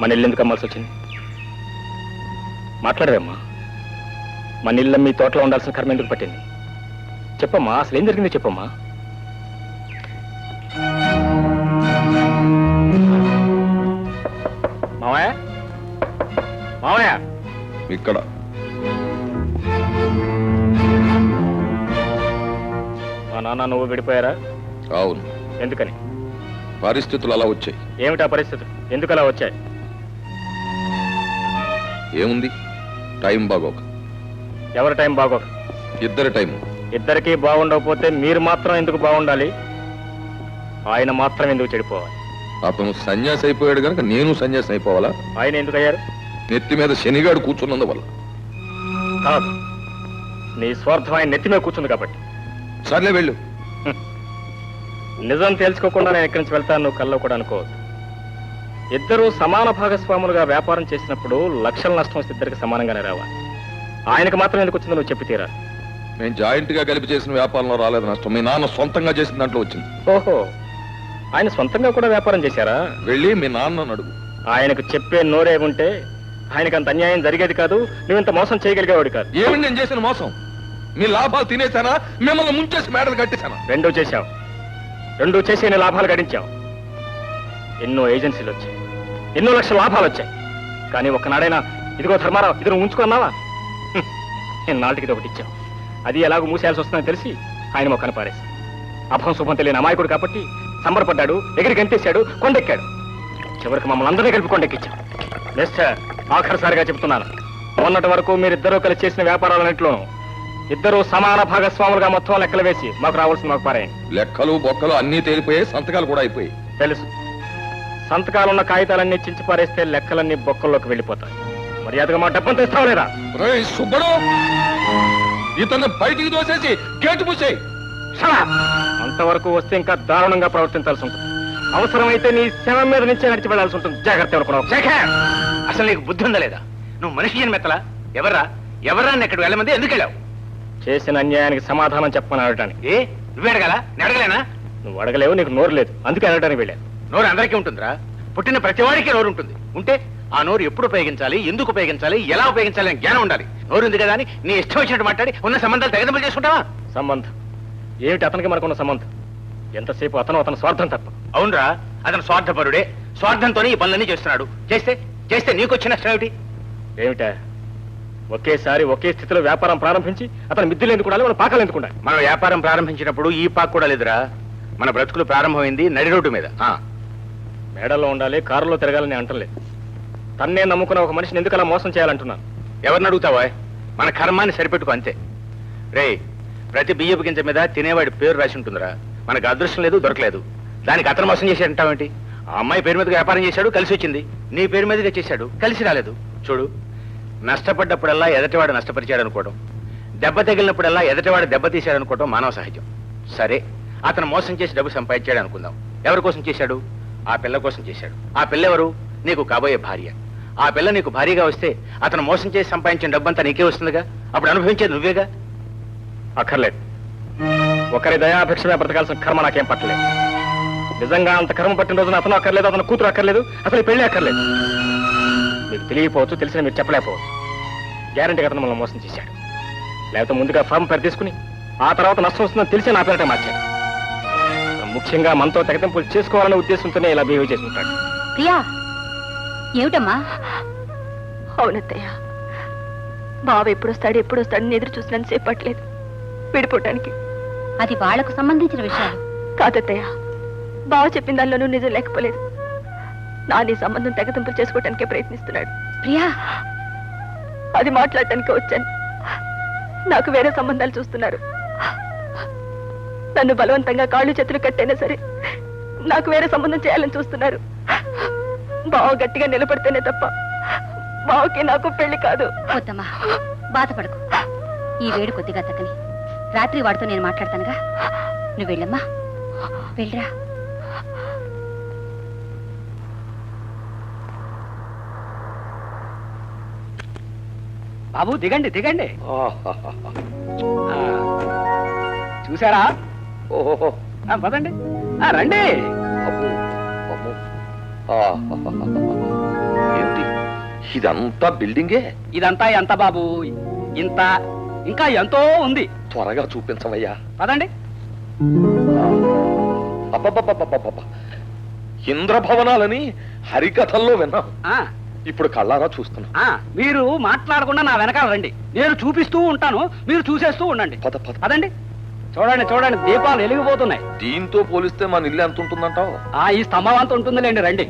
మన ఇల్లు ఎందుకు అమ్మాల్సి వచ్చింది? మాట్లాడవేమ్మా మన ఇల్లు మీ తోటలో ఉండాల్సిన కర్మ ఎందుకు పట్టింది? చెప్పమ్మా అసలు ఏం జరిగింది చెప్పమ్మా. మావయ్య? మావయ్య? ఇక్కడ. మా నాన్న నువ్వు విడిపోయారా? అవును. ఎందుకని? పరిస్థితులు అలా వచ్చాయి. ఏమిటా పరిస్థితి ఎందుకు అలా వచ్చాయి? ఏముంది? టైం బాగోక. ఎవరి టైం బాగోక? ఇద్దరి టైం ఇద్దరికీ బాగుండకపోతే మీరు మాత్రం ఎందుకు బాగుండాలి? ఆయన మాత్రం ఎందుకు చెడిపోవాలి? అతను సన్యాసి అయిపోయాడు కనుక నేను సన్యాసి అయిపోవాలా? ఆయన ఎందుకు అయ్యారు నెత్తి మీద శనిగాడు కూర్చున్నందువల్ల. కాదు. నీ స్వార్థం ఆయన నెత్తి మీద కూర్చుంది కాబట్టి. సర్లే వెళ్ళు. నిజం తెలుసుకోకుండా నేను ఇక్కడి నుంచి వెళ్తాను నువ్వు కల్లో కూడా అనుకోవద్దు. ఇద్దరు సమాన భాగస్వాములుగా వ్యాపారం చేసినప్పుడు లక్షల నష్టం వస్తే ఇద్దరికి సమానంగానే రావాలి ఆయనకు మాత్రం ఎందుకు వచ్చిందో నువ్వు చెప్పి తీరా. నేను జాయింట్గా కలిపి చేసిన వ్యాపారంలో రాలేదు నష్టం. మీ నాన్న సొంతంగా చేసిన దాంట్లో వచ్చింది. ఓహో ఆయన సొంతంగా కూడా వ్యాపారం చేశారా? వెళ్ళి మీ నాన్న అడుగు. ఆయనకు చెప్పే నోరే ఉంటే ఆయనకు అంత అన్యాయం జరిగేది కాదు నువ్వు ఇంత మోసం చేయగలిగేవాడు కాదు. ఏమిటి నేను చేసిన మోసం? మీ లాభాలు తినేసానా మిమ్మల్ని ముంచేసి మేడలు కట్టేశానా? రెండూ చేశావు. రెండూ చేసి ఎన్ని లాభాలు గడించావు? ఎన్నో ఏజెన్సీలు వచ్చాయి. ఎన్నో లక్షల లాభాలు వచ్చాయి. కానీ ఒక్కనాడైనా ఇదిగో ధర్మారావు ఇది నువ్వు ఉంచుకున్నావా? హ్మ్. ఎన్నాళ్ళకి ఇది ఒకటి ఇచ్చావు అది ఎలాగో మూసేయాల్సి వస్తుందని తెలిసి ఆయన మొక్కను పారేసి అభం శుభం తెలియని అమాయకుడు కాబట్టి సంబరపడ్డాడు ఎగిరి గంతేశాడు కొండెక్కాడు. చివరికి మమ్మల్ని అందరినీ కలిపి కొండెక్కించాం మిస్టర్ ఆఖరిసారిగా చెప్తున్నాను మొన్నటి వరకు మీరిద్దరూ కలిసి చేసిన వ్యాపారాలన్నింటిలోనూ ఇద్దరు సమాన భాగస్వాములుగా మొత్తం లెక్కలు వేసి మాకు రావాల్సింది మాకు పారేయండి. లెక్కలు బొక్కలు అన్నీ తేలిపోయాయి సంతకాలు కూడా అయిపోయాయి. తెలుసు. సంతకాలున్న కాగితాలన్నీ చించి పారేస్తే లెక్కలన్నీ బొక్కల్లోకి వెళ్ళిపోతాయి. మర్యాదగా మా డబ్బును తెస్తావు లేదా సుబ్బడు ఇతన్ని బయటికి దోసేసి గేటు షడా! అంతవరకు వస్తే ఇంకా దారుణంగా ప్రవర్తించాల్సి ఉంటుంది. అవసరమైతే నీ శవం మీద నుంచే నడిచి వెళ్ళాల్సి ఉంటుంది. జాగ్రత్త అనుకున్నావు శేఖర్ అసలు నీకు బుద్ధి ఉందా లేదా? నువ్వు మనిషి జన్మెత్తలా ఎవర్రా? ఎవర్రా అని ఎక్కడికి వెళ్ళమంది? ఎందుకు వెళ్ళావు? చేసిన అన్యాయానికి సమాధానం చెప్పమని అడగటానికి. ఏ? నువ్వే అడగాలా? నేను అడగలేనా? నువ్వు అడగలేవు నీకు నోరు లేదు. అందుకే అడగడానికి వెళ్ళాను. నోరు అందరికీ ఉంటుందిరా. పుట్టిన ప్రతివాడికి నోరు ఉంటుంది. ఉంటే ఆ నోరు ఎప్పుడు ఉపయోగించాలి ఎందుకు ఉపయోగించాలి ఎలా ఉపయోగించాలి అని జ్ఞానం ఉండాలి. నోరు ఉంది కదా అని నీ ఇష్టం వచ్చినట్టు మాట్లాడి ఉన్న సంబంధాలు తెగదములు చేసుకుంటావా? సంబంధం. ఏమిటి అతనికి మనకున్న సంబంధం? ఎంతసేపు అతను అతని స్వార్థం తప్ప. అవునరా అతను స్వార్థపరుడే. స్వార్థంతోనే ఈ పనులన్నీ చేస్తున్నాడు. చేస్తే చేస్తే నీకు వచ్చిన నష్టం ఏమిటి? ఏమిటా? ఒకేసారి ఒకే స్థితిలో వ్యాపారం ప్రారంభించి అతను మిద్దులు ఎందుకు ఉండాలి మన పాకాలు ఎందుకు ఉండాలి? మనం వ్యాపారం ప్రారంభించినప్పుడు ఈ పాక్ కూడా లేదురా. మన బ్రతుకులు ప్రారంభమైంది నడి రోడ్డు మీద. ఆ. మేడల్లో ఉండాలి కారులో తిరగాలని అంటలే తన్నే నమ్ముకున్న ఒక మనిషిని ఎందుకు అలా మోసం చేయాలంటున్నాను? ఎవరిని అడుగుతావా? మన కర్మాన్ని సరిపెట్టుకో అంతే. రే ప్రతి బియ్యపు గింజ మీద తినేవాడి పేరు రాసి ఉంటుందిరా. మనకు అదృష్టం లేదు దొరకలేదు. దానికి అతను మోసం చేసి అంటావేంటి? ఆ అమ్మాయి పేరు మీద వ్యాపారం చేశాడు కలిసి వచ్చింది. నీ పేరు మీదగా చేశాడు కలిసి రాలేదు. చూడు నష్టపడ్డప్పుడల్లా ఎదటివాడు నష్టపరిచాడు అనుకోవడం దెబ్బ తగిలినప్పుడల్లా ఎదటివాడు దెబ్బ తీశాడు అనుకోవడం మానవ సహజం. సరే అతను మోసం చేసి డబ్బు సంపాదించాడు అనుకుందాం ఎవరి కోసం చేశాడు? ఆ పిల్ల కోసం చేశాడు. ఆ పిల్ల ఎవరు? నీకు కాబోయే భార్య. ఆ పిల్ల నీకు భార్యగా వస్తే అతను మోసం చేసి సంపాదించిన డబ్బంతా నీకే వస్తుందిగా? అప్పుడు అనుభవించేది నువ్వేగా? అక్కర్లేదు. ఒకరి దయాభిక్షమే బ్రతకాల్సిన కర్మ నాకేం పట్టలేదు. నిజంగా అంత కర్మ పట్టిన రోజున అతను అక్కర్లేదు అతను కూతురు అక్కర్లేదు అసలు పెళ్ళి అక్కర్లేదు. మీకు తెలియకపోవచ్చు తెలిసిన మీరు చెప్పలేకపోవచ్చు. గ్యారంటీ అతను మనల్ని మోసం చేశాడు. లేకపోతే ముందుగా ఫామ్ తీసుకుని ఆ తర్వాత నష్టం వస్తుందని తెలిసి నా పేరటే మార్చాడు. ముఖ్యంగా మనతో తెగతింపులు చేసుకోవాలనే ఉద్దేశంతోనే ఇలా బిహేవ్ చేసుకుంటాడు ప్రియా ఏమిటమ్మా? అవునత్తయ్య బావ ఎప్పుడు వస్తాడు ఎప్పుడు వస్తాడని ఎదురు చూసినంత సేపట్లేదు విడిపోవటానికి. అది వాళ్ళకు సంబంధించిన విషయాలు. కాదత్తయ్య బావ చెప్పిన దానిలోనూ నిజం లేకపోలేదు. నా నీ సంబంధం తెగతింపులు చేసుకోవటానికే ప్రయత్నిస్తున్నాడు. ప్రియా! అది మాట్లాడటానికే వచ్చాను. నాకు వేరే సంబంధాలు చూస్తున్నారు. నన్ను బలవంతంగా కాళ్ళు చేతులు కట్టైనా సరే నాకు వేరే సంబంధం చేయాలని చూస్తున్నారు. బావ గట్టిగా నిలబడితేనే తప్ప బావకి నాకు పెళ్ళి కాదు. వద్దమ్మా బాధపడకు. ఈ వేడి కొద్దిగా తగ్గని. రాత్రి వాడితో నేను మాట్లాడతానుగా. నువ్వు వెళ్ళమ్మా. వెళ్ళరా. బాబు దిగండి దిగండి. ఆ, చూసారా ఓహో పదండి. రండి. ఏంటి? ఇదంతా బిల్డింగే? ఇదంతా ఎంత బాబు? ఇంత ఇంకా ఎంతో ఉంది. త్వరగా చూపించవయ్యా. పదండి. ఇంద్రభవనాలని హరికథల్లో విన్నాం. ఆ, ఇప్పుడు కళ్ళారా చూస్తున్నాం. ఆ, మీరు మాట్లాడకుండా నా వెనకాల రండి. నేను చూపిస్తూ ఉంటాను మీరు చూసేస్తూ ఉండండి. పద పద. పదండి. చూడండి చూడండి దీపాలు వెలిగిపోతున్నాయి. దీంతో పోలిస్తే మన ఇల్లు ఎంత ఉంటుందంటావు? ఆ ఈ స్తంభం అంతా ఉంటుందిలేండి రండి.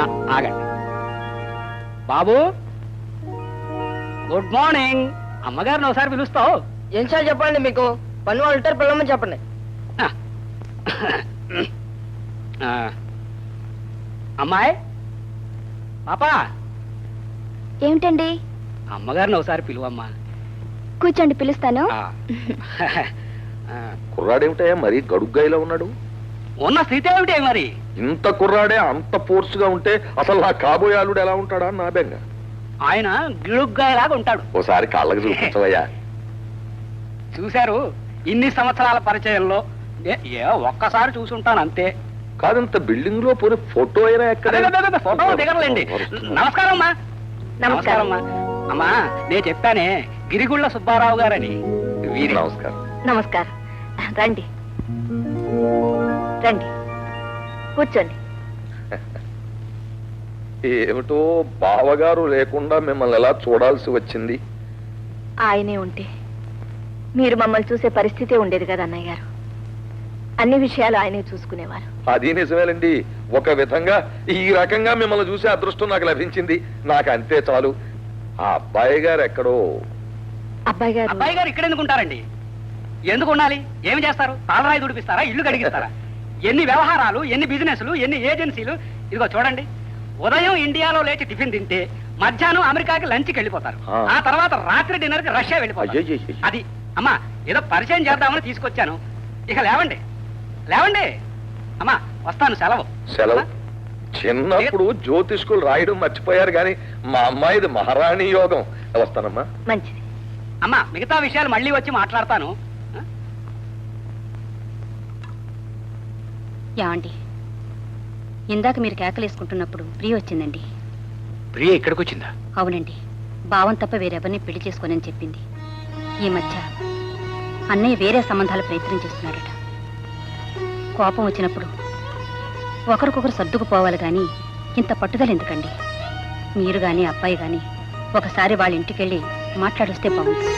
ఆ, ఆగండి. బాబు గుడ్ మార్నింగ్. అమ్మగారిని ఒకసారి పిలుస్తావు? ఏం సార్ చెప్పండి మీకు? పని వాళ్ళు ఉంటారు పిల్లమని చెప్పండి. ఆ. ఆ. అమ్మాయి? పాపా? ఏమిటండి? అమ్మగారిని ఒకసారి పిలువమ్మా. కూర్చోండి పిలుస్తాను. కుర్రాడేమిటయ్యా? మరీ గడుగ్గాయిలా ఉన్నాడు? ఉన్న స్థితి ఏమిటి మరి? ఇంత కుర్రాడే అంత ఫోర్స్గా ఉంటే అసలు నా కాబోయే అల్లుడు ఎలా ఉంటాడా? అని నా బెంగ. ఆయన గిడుగ్గాయలాగా ఉంటాడు. ఓసారి కాళ్ళకి చూపించవయ్యా. చూశారు ఇన్ని సంవత్సరాల పరిచయంలో. ఏ- ఏ ఒక్కసారి చూసుంటాను అంతే. కాదంత బిల్డింగ్లో పోనీ ఫోటో అయినా ఎక్కడ? అదే, అదే, అదే, ఫోటో దిగరండి నమస్కారం అమ్మా. నమస్కారం అమ్మా. అమ్మా నేను చెప్పానే గిరిగుళ్ళ సుబ్బారావు గారని. వీరే. నమస్కారం. నమస్కారం. రండి. రండి. కూర్చోండి. ఏమిటో బావగారు లేకుండా మిమ్మల్ని ఎలా చూడాల్సి వచ్చింది? ఆయనే ఉంటే మీరు మమ్మల్ని చూసే పరిస్థితే ఉండేది కదా అన్నయ్య గారు. అన్ని విషయాలు ఆయనే చూసుకునేవారు. అది నిజమేనండి ఒక విధంగా ఈ రకంగా మిమ్మల్ని చూసే అదృష్టం నాకు లభించింది. నాకు అంతే చాలు. ఆ అబ్బాయి గారు ఎక్కడో? అబ్బాయి గారు. అబ్బాయి గారు ఇక్కడ ఎందుకు ఉంటారండి? ఎందుకు ఉండాలి? ఏమి చేస్తారు? పాలరాయి దుడిపిస్తారా? ఇల్లు కడిగిస్తారా? ఎన్ని వ్యవహారాలు ఎన్ని బిజినెస్లు ఎన్ని ఏజెన్సీలు? ఇదిగో చూడండి. ఉదయం ఇండియాలో లేచి టిఫిన్ తింటే మధ్యాహ్నం అమెరికాకి లంచ్కి వెళ్ళిపోతారు. ఆ. తర్వాత రాత్రి డిన్నర్కి రష్యా వెళ్ళిపోతారు. అది అమ్మా ఏదో పరిచయం చేద్దామని తీసుకొచ్చాను. ఇక లేవండి. లేవండి. అమ్మా వస్తాను సెలవు. సెలవు. చిన్నప్పుడు జ్యోతిష్కులు రాయడం మర్చిపోయారు కానీ మా అమ్మాయిది మహారాణి యోగం. వస్తానమ్మా. మంచిది. అమ్మా మిగతా విషయాలు మళ్ళీ వచ్చి మాట్లాడతాను? యాండి ఇందాక మీరు కేకలేసుకుంటున్నప్పుడు ప్రియ వచ్చిందండి. ప్రియ ఇక్కడికి వచ్చిందా అవునండి. భావం తప్ప వేరెవరిని పెళ్ళి చేసుకోనని చెప్పింది. ఈ మధ్య అన్నయ్య వేరే సంబంధాలు ప్రయత్నం చేస్తున్నాడట. కోపం వచ్చినప్పుడు ఒకరికొకరు సర్దుకుపోవాలి కానీ ఇంత పట్టుదల ఎందుకండి? మీరు గాని అబ్బాయి గాని ఒకసారి వాళ్ళ ఇంటికెళ్ళి మాట్లాడొస్తే బాగుంటుంది.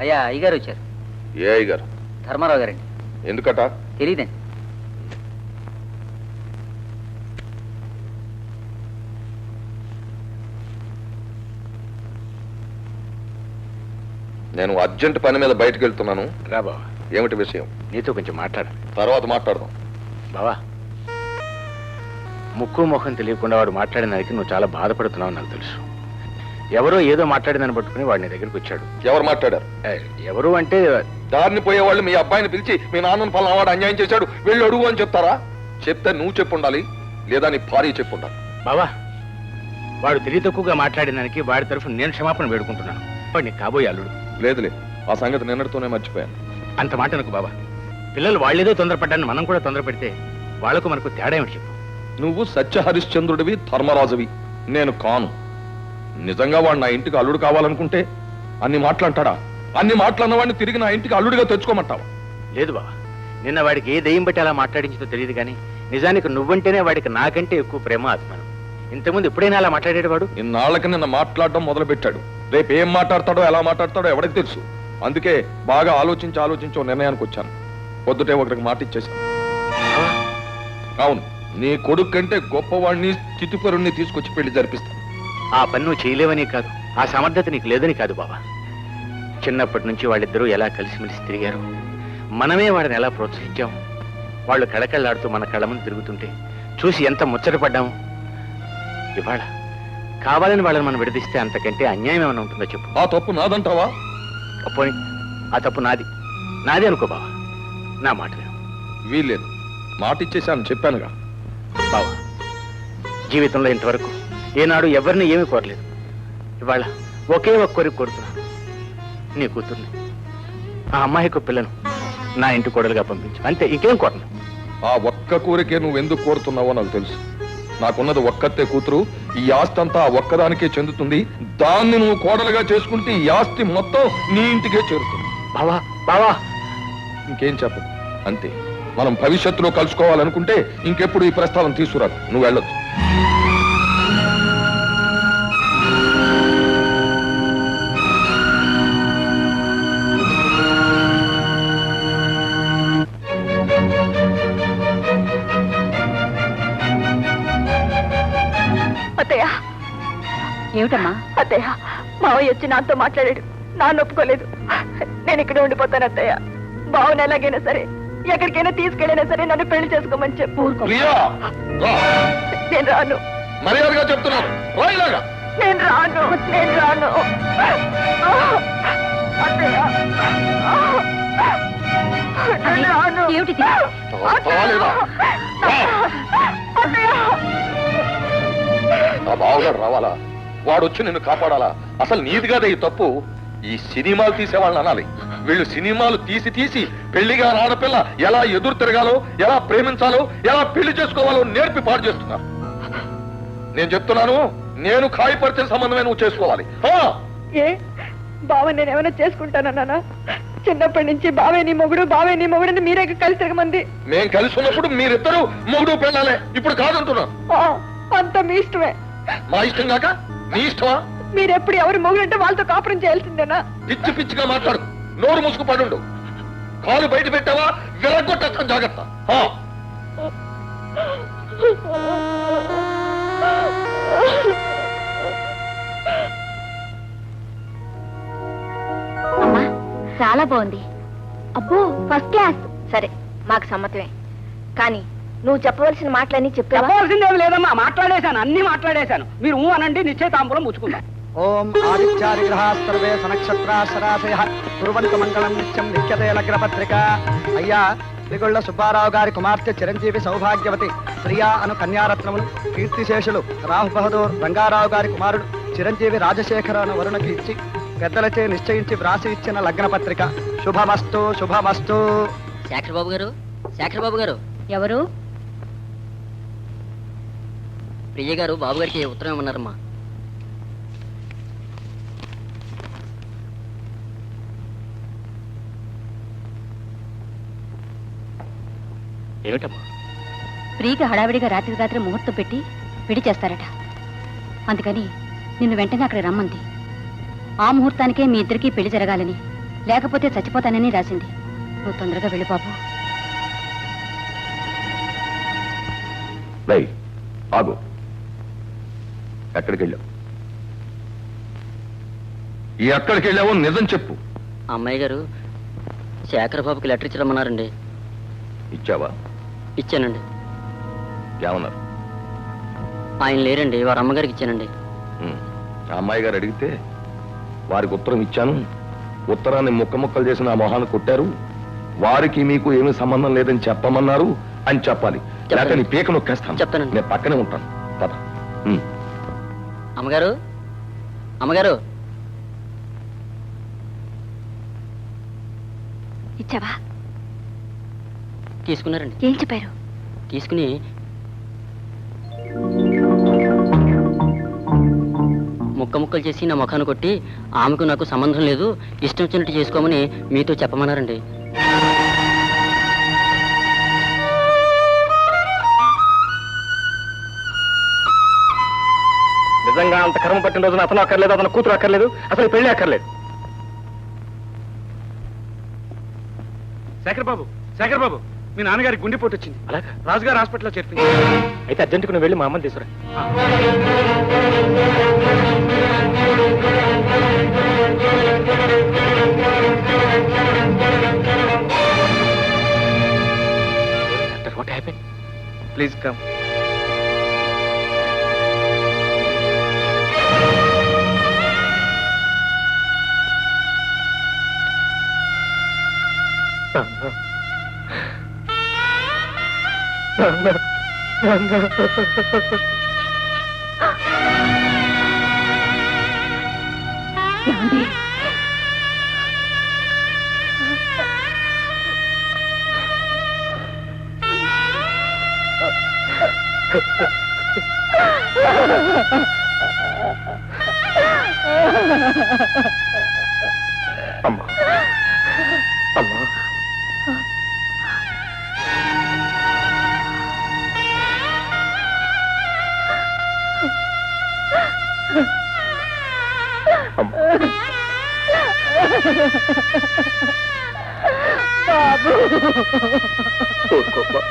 అయ్యా అయ్యగారు వచ్చారు. ఏ అయ్య గారు ధర్మారావు గారండి. ఎందుకట? తెలియదండి నేను అర్జెంట్ పని మీద బయటకు వెళ్తున్నాను. రా బావా. ఏమిటి విషయం? నీతో కొంచెం మాట్లాడాలి తర్వాత మాట్లాడదాం. బావా ముక్కు ముఖం తెలియకుండా వాడు మాట్లాడిన దానికి నువ్వు చాలా బాధపడుతున్నావు నాకు తెలుసు. ఎవరో ఏదో మాట్లాడిందని పట్టుకుని వాడి నీ దగ్గరికి వచ్చాడు. ఎవరు మాట్లాడారు? ఏ, ఎవరు అంటే దారిని పోయే వాళ్ళు మీ అబ్బాయిని పిలిచి మీ నాన్నను పలానావాడు అన్యాయం చేశాడు వెళ్ళి అడుగు అని చెప్తారా? చెప్తే నువ్వు చెప్పుండాలి లేదా నీ భార్య చెప్పుండాలి. బావా వాడు తెలివి తక్కువగా మాట్లాడిన దానికి వాడి తరఫున నేను క్షమాపణ వేడుకుంటున్నాను. వాడు నీకు కాబోయే అల్లుడు. లేదులే ఆ సంగతి నిన్నటితోనే మర్చిపోయాను. అంత మాట అనుకు బాబా. పిల్లలు వాళ్ళేదో తొందరపడ్డాన్ని మనం కూడా తొందర పెడితే వాళ్ళకు మనకు తేడా ఏమిటి చెప్పు. నువ్వు సత్య హరిశ్చంద్రుడివి ధర్మరాజువి నేను కాను. నిజంగా వాడు నా ఇంటికి అల్లుడు కావాలనుకుంటే అన్ని మాటలంటాడా అన్ని మాటలన్న వాడిని తిరిగి నా ఇంటికి అల్లుడిగా తెచ్చుకోమంటావా? లేదు బావా నిన్న వాడికి ఏ దయ్యం బట్టి అలా మాట్లాడించిందో తెలియదు కానీ నిజానికి నువ్వంటేనే వాడికి నాకంటే ఎక్కువ ప్రేమ అభిమానం. ఇంతకుముందు ఎప్పుడైనా అలా మాట్లాడేడు వాడు? ఇన్నాళ్ళకి నిన్న మాట్లాడడం మొదలు పెట్టాడు రేపు ఏం మాట్లాడతాడో ఎలా మాట్లాడతాడో ఎవరికి తెలుసు. అందుకే బాగా ఆలోచించి ఆలోచించి ఓ నిర్ణయానికి వచ్చాను. పొద్దుటే ఒకరికి మాట ఇచ్చేశాను. అవును నీ కొడుకు కంటే గొప్పవాడిని చితుపరుణ్ణి తీసుకొచ్చి పెళ్ళి జరిపిస్తాను. ఆ పని నువ్వు చేయలేవని కాదు. ఆ సమర్థత నీకు లేదని కాదు బాబా చిన్నప్పటి నుంచి వాళ్ళిద్దరూ ఎలా కలిసిమెలిసి తిరిగారు? మనమే వాడిని ఎలా ప్రోత్సహించాం? వాళ్ళు కళకళ్ళాడుతూ మన కళ్ళ ముందు తిరుగుతుంటే చూసి ఎంత ముచ్చటపడ్డాము ఇవాళ కావాలని వాళ్ళని మనం విడదీస్తే అంతకంటే అన్యాయం ఏమైనా ఉంటుందో చెప్పు. ఆ తప్పు నాదంటావా? పోయి ఆ తప్పు నాది. నాది అనుకో బావా. నా మాట విను. వీల్లేదు. మాట ఇచ్చేశాను చెప్పానుగా. బావా జీవితంలో ఇంతవరకు ఏనాడు ఎవరిని ఏమీ కోరలేదు. ఇవాళ ఒకే ఒక్క కోరిక కోరుతున్నాను. నీ కూతుర్ని ఆ అమ్మాయికి పిల్లను నా ఇంటి కోడలుగా పంపించు. అంతే ఇంకేం కోరను? ఆ ఒక్క కోరికే నువ్వు ఎందుకు కోరుతున్నావో నాకు తెలుసు. నాకున్నది ఒక్కతే కూతురు. ఈ ఆస్తి అంతా ఒక్కదానికే చెందుతుంది. దాన్ని నువ్వు కోడలుగా చేసుకుంటే ఈ ఆస్తి మొత్తం నీ ఇంటికే చేరుతుంది. బావా బావా. ఇంకేం చెప్పదు. అంతే. మనం భవిష్యత్తులో కలుసుకోవాలనుకుంటే ఇంకెప్పుడు ఈ ప్రస్తావన తీసుకురాదు నువ్వు వెళ్ళొచ్చు. ఏమిటమ్మా? అత్తయ్య మావయ్య వచ్చి నాతో మాట్లాడాడు. నాన్న ఒప్పుకోలేదు. నేను ఇక్కడ ఉండిపోతాను అత్తయ్య. బావుని ఎలాగైనా సరే ఎక్కడికైనా తీసుకెళ్ళైనా సరే నన్ను పెళ్ళి చేసుకోమని చెప్పు. నేను రాను. మర్యాదగా చెప్తున్నాను. నేను రాను. నేను రాను. ఏమిటిది? రావాలా? వాడు వచ్చి నిన్ను కాపాడాలా? అసలు నీది కాదే ఈ తప్పు. ఈ సినిమాలు తీసేవాళ్ళని అనాలి. వీళ్ళు సినిమాలు తీసి తీసి పెళ్ళిగా ఆడపిల్ల ఎలా ఎదురు తిరగాలో ఎలా ప్రేమించాలో ఎలా పెళ్ళి చేసుకోవాలో నేర్పి పాడు చేస్తున్నారు. నేను చెప్తున్నాను నేను ఖాయపరిచిన సంబంధమే నువ్వు చేసుకోవాలి. ఆ! ఏ? బావ నేను ఏమైనా చేసుకుంటానన్నా చిన్నప్పటి నుంచి బావే నీ మొగుడు బావే నీ మొగుడు మీరే కలిసి తిరగమంది. మేం కలిసి ఉన్నప్పుడు మీరిద్దరూ మొగుడు పెళ్ళాలే. ఇప్పుడు కాదంటున్నాను ఆ, అంత మీ ఇష్టమే. మా ఇష్టం కాక? నీ ఇష్టమా? మీరెప్పుడు ఎవరు మొగుడు అంటే వాళ్ళతో కాపురం చేయాల్సిందేనా? పిచ్చి పిచ్చిగా మాట్లాడు. నోరు మూసుకు పడుండు కాలు బయట పెట్టావా? విరగొట్టేస్తాను జాగ్రత్త! అమ్మా చాలా బాగుంది. అబ్బో ఫస్ట్ క్లాస్ సరే మాకు సమ్మతమే. కానీ నువ్వు చెప్పవలసిన మాటలన్నీ చెప్పావా? చెప్పవలసిందేమి లేదమ్మా. మాట్లాడేశాను. అన్ని మాట్లాడేశాను. మీరు ఊ అనండి నిశ్చయితాంబూలం పుచ్చుకుందాం ఓం ఆదిత్యాదిగ్రహా సర్వే సనక్షత్రాశరాశయ కురువంతు మంగళం నిత్యం నిత్యతే లగ్నపత్రిక అయ్యా త్రిగొళ్ళ సుబ్బారావు గారి కుమార్తె చిరంజీవి సౌభాగ్యవతి ప్రియా అను కన్యారత్నములు కీర్తిశేషులు రాహు బహదూర్ రంగారావు గారి కుమారుడు చిరంజీవి రాజశేఖర అను వరుణకి ఇచ్చి పెద్దలచే నిశ్చయించి వ్రాసి ఇచ్చిన లగ్నపత్రిక. శుభమస్తు శుభమస్తు. శేఖర్ బాబు గారు శేఖర్ బాబు గారు. ఎవరు? ప్రియ గారు బాబు గారికి ఉత్తరం ఇవ్వన్నారమ్మా ఏమిటమ్మా? ప్రీకి హడావిడిగా రాత్రి రాత్రి ముహూర్తం పెట్టి పెళ్ళి చేస్తారట. అందుకని నిన్ను వెంటనే అక్కడ రమ్మంది. ఆ ముహూర్తానికే మీ ఇద్దరికీ పెళ్ళి జరగాలని లేకపోతే చచ్చిపోతానని రాసింది. నువ్వు తొందరగా వెళ్ళి బాబు. లై ఆగు. ఎక్కడికి వెళ్ళావు ఈ ఎక్కడికి వెళ్ళావో నిజం చెప్పు. అమ్మాయి గారు శేఖర్ బాబుకి లెటర్ ఇచ్చరమ్మన్నారండి. ఇచ్చావా? ఇచ్చానండి. ఏమన్నారు? ఆయన లేరండి వారి అమ్మగారికి ఇచ్చానండి. ఆ అమ్మాయి గారు అడిగితే వారికి ఉత్తరం ఇచ్చాను. ఉత్తరాన్ని ముక్క ముక్కలు చేసిన ఆ మొహాన్ని కొట్టారు. వారికి మీకు ఏమీ సంబంధం లేదని చెప్పమన్నారు అని చెప్పాలి. లేక నీ పీక నొక్కేస్తాను. చెప్తానండి. నేను పక్కనే ఉంటాను. పద. అమ్మగారు? అమ్మగారు? ఇచ్చావా? తీసుకున్నారండి. ఏం చెప్పారు? తీసుకుని ముక్క ముక్కలు చేసి నా ముఖాన్ని కొట్టి ఆమెకు నాకు సంబంధం లేదు. ఇష్టం వచ్చినట్టు చేసుకోమని మీతో చెప్పమన్నారండి. అంత కర్మ పట్టిన రోజున అతను అక్కర్లేదు అతను కూతురు అక్కర్లేదు అసలు పెళ్ళి అక్కర్లేదు. శేఖర్ బాబు శేఖర్ బాబు మీ నాన్నగారికి గుండెపోటు వచ్చింది. అలాగా? రాజుగారు హాస్పిటల్లో చేర్పింది అయితే అర్జెంటుకు నువ్వు వెళ్ళి మా అమ్మని తీసుకురా. Doctor what happen please come ఏమండి అమ్మా బాబు. ఊరుకోమ్మా